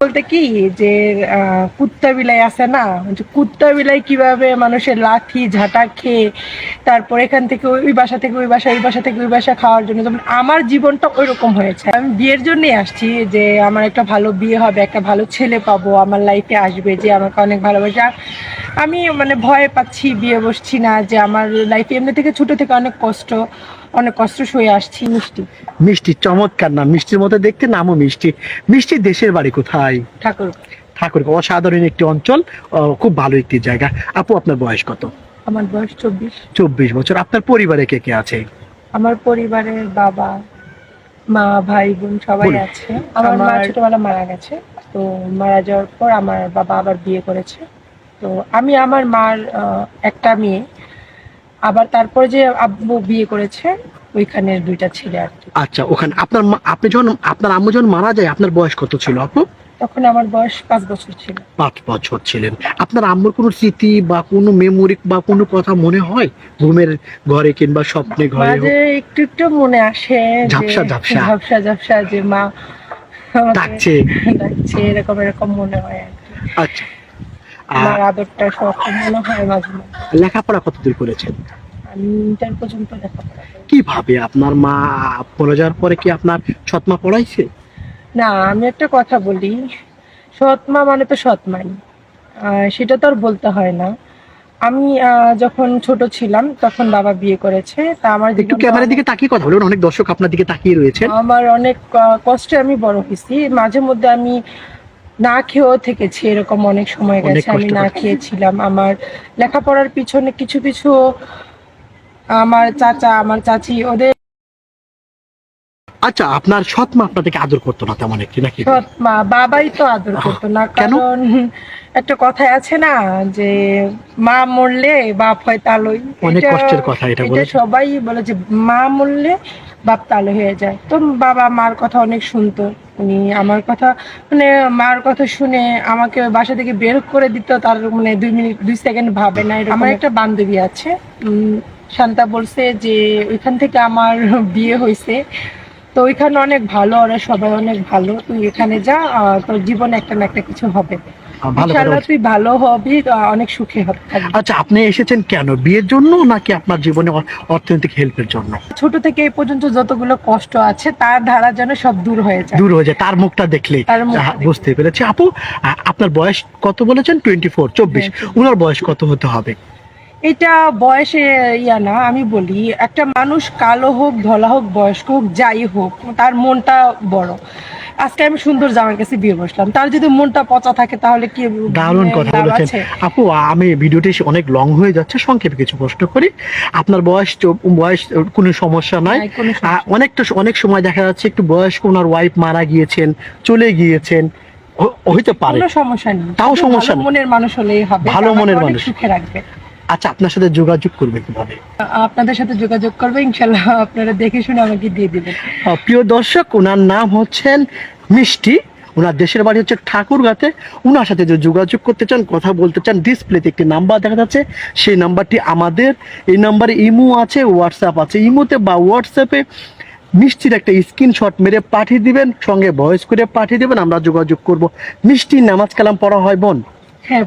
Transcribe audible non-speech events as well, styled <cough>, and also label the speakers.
Speaker 1: বলতে কি, যে কুত্তা বিলাই আছে না কুত্তা বিলাই কীভাবে মানুষের লাথি, ঝাঁটা খেয়ে তারপর এখান থেকে ওই ওই বাসা থেকে ওই বাসা ওই বাসা থেকে ওই বাসা খাওয়ার জন্য। যেমন আমার জীবনটা ওইরকম হয়েছে। আমি বিয়ের জন্যই আসছি যে, আমার একটা ভালো বিয়ে হবে, একটা ভালো ছেলে পাবো, আমার লাইফে আসবে, যে, আমাকে অনেক ভালোবাসে। আমি মানে ভয় পাচ্ছি, বিয়ে বসছি না, যে, আমার লাইফে এমনি থেকে ছোট থেকে অনেক কষ্ট। অনেক কষ্ট সয়ে আসছি মিষ্টি।
Speaker 2: মিষ্টি চমৎকার না মিষ্টির মধ্যে দেখতে নামও মিষ্টি। মিষ্টি দেশের বাড়ি কোথায়?
Speaker 1: ঠাকুর।
Speaker 2: ঠাকুর অসাধারণ একটি অঞ্চল খুব ভালো একটি জায়গা। আপু আপনার বয়স কত?
Speaker 1: আমার বয়স চব্বিশ।
Speaker 2: চব্বিশ বছর। আপনার পরিবারে কে কে আছে?
Speaker 1: আমার পরিবারের বাবা মা ভাই বোন সবাই আছে। আমার মা
Speaker 2: আমার-
Speaker 1: ছোটবেলা মারা গেছে। তো মারা যাওয়ার পর আমার বাবা আবার বিয়ে করেছে। তো আমি আমার মার আহ, একটা মেয়ে। আবার তারপর যে আব্বু বিয়ে করেছে ওইখানে দুইটা ছেলে আর কি।
Speaker 2: আচ্ছা ওখানে আপনার মা- আপনি যখন আপনার আম্মু যখন মারা যায় আপনার বয়স কত ছিল আপু?
Speaker 1: তখন আমার বয়স পাঁচ বছর ছিল।
Speaker 2: পাঁচ বছর ছিলেন। আপনার আম্মুর কোনো স্মৃতি বা কোনো মেমোরি বা কোনো কথা মনে হয়? ঘুমের ঘরে কিংবা স্বপ্নে ঘরে হোক?
Speaker 1: মাঝে একটু একটু মনে আসে যে-
Speaker 2: ঝাপসা, ঝাপসা।
Speaker 1: ঝাপসা ঝাপসা যে মা আমাকে
Speaker 2: ডাকছে
Speaker 1: ডাকছে এরকম এরকম মনে হয় আর কি।
Speaker 2: আচ্ছা।
Speaker 1: আমার আদরটা সব হয় মাঝে
Speaker 2: লেখাপড়া কতদূর করেছেন?
Speaker 1: আমি ইন্টার পর্যন্ত লেখাপড়া
Speaker 2: কীভাবে আপনার মা পড়ে যাওয়ার পরে কি আপনার সৎমা পড়াইছে?
Speaker 1: না আমি একটা কথা বলি। সৎমা মানে তো সৎমাই। সেটা তো আর বলতে হয় না। আমি যখন ছোট ছিলাম তখন বাবা বিয়ে করেছে। তা আমার
Speaker 2: একটু ক্যামেরার দিকে তাকিয়ে কথা বলুন অনেক দর্শক আপনার দিকে তাকিয়ে রয়েছেন।
Speaker 1: আমার অনেক কষ্টে আমি বড় হয়েছি। মাঝে মধ্যে আমি না খেয়েও থেকেছি এরকম অনেক সময় গেছে। আমি না খেয়েছিলাম। আমার লেখাপড়ার পিছনে কিছু কিছু আমার চাচা আমার চাচি ওদের
Speaker 2: আচ্ছা আপনার সৎমা আপনাদেরকে আদর করতো না তেমন একটি নাকি?
Speaker 1: সৎ মা বাবাই তো আদর করতো না। কারণ একটা কথায় আছে না যে মা মরলে বাপ হয় তালই।
Speaker 2: অনেক কষ্টের কথা এটা বলেছেন।
Speaker 1: সবাই বলে যে মা মরলে বাপ তালো হয়ে যায়। তো বাবা মার কথা অনেক শুনতো। উনি আমার কথা মানে মার কথা শুনে আমাকে বাসা থেকে বের করে দিত তার মানে দুই মিনিট দুই সেকেন্ড ভাবে না এরকম। আমার একটা বান্ধবী আছে উম, শান্তা বলছে যে ওইখান থেকে আমার <laughs> বিয়ে হয়েছে তো ওইখানে অনেক ভালো ওরা সবাই অনেক ভালো তুই এখানে যা তোর জীবনে একটা না একটা কিছু হবে তুই ভালো হবি অনেক সুখে
Speaker 2: আচ্ছা আপনি এসেছেন কেন? বিয়ের জন্য নাকি আপনার জীবনে অর্থনৈতিক হেল্পের জন্য?
Speaker 1: ছোট থেকে এই পর্যন্ত যতগুলো কষ্ট আছে তার ধারা যেন সব দূর হয়ে যায়।
Speaker 2: দূর হয়ে যায় তার মুখটা দেখলে। আহ, বুঝতে পেরেছি। আপু আপনার বয়স কত বলেছেন? টোয়েন্টি ফোর চব্বিশ।
Speaker 1: হ্যাঁ,
Speaker 2: উনার বয়স কত হতে হবে?
Speaker 1: এটা বয়সে ইয়া না আমি বলি একটা মানুষ কালো হোক ধলা হোক বয়স্ক হোক যাই হোক তার মনটা বড়। আজকে আমি সুন্দর জামার কাছে বিয়ে বসলাম। তার যদি মনটা পচা থাকে তাহলে কি
Speaker 2: দারুণ
Speaker 1: মানে
Speaker 2: কথা বলেছেন। আপু আমি ভিডিওটি অনেক লং হয়ে যাচ্ছে সংক্ষেপে কিছু প্রশ্ন করি। আপনার বয়স বয়স কোনো সমস্যা নাই। আহ, অনেকটা অনেক সময় দেখা যাচ্ছে একটু বয়স্ক ওনার ওয়াইফ মারা গিয়েছেন চলে গিয়েছেন। হইতে পারে।
Speaker 1: কোনো সমস্যা নেই।
Speaker 2: তাও সমস্যা
Speaker 1: মনের মানুষ হলেই হবে
Speaker 2: ভালো মনের মানুষ।
Speaker 1: সুখে রাখবে।
Speaker 2: আচ্ছা আপনার সাথে যোগাযোগ করবে কীভাবে?
Speaker 1: আপনাদের সাথে যোগাযোগ করবে ইনশাল্লাহ আপনারা দেখে শুনে আমাকে দিয়ে দিবেন।
Speaker 2: প্রিয় দর্শক ওনার নাম হচ্ছেন মিষ্টি। ওনার দেশের বাড়ি হচ্ছে ঠাকুরগাতে ওনার সাথে যে যোগাযোগ করতে চান কথা বলতে চান ডিসপ্লেতে একটি নাম্বার দেখা যাচ্ছে। সেই নাম্বারটি আমাদের। এই নাম্বারে ইমো আছে হোয়াটসঅ্যাপ আছে। ইমোতে বা হোয়াটসঅ্যাপে মিষ্টির একটা স্ক্রিনশট মেরে পাঠিয়ে দিবেন সঙ্গে ভয়েস করে পাঠিয়ে দেবেন আমরা যোগাযোগ করব। মিষ্টির নামাজ কালাম পড়া হয় বোন?
Speaker 1: হ্যাঁ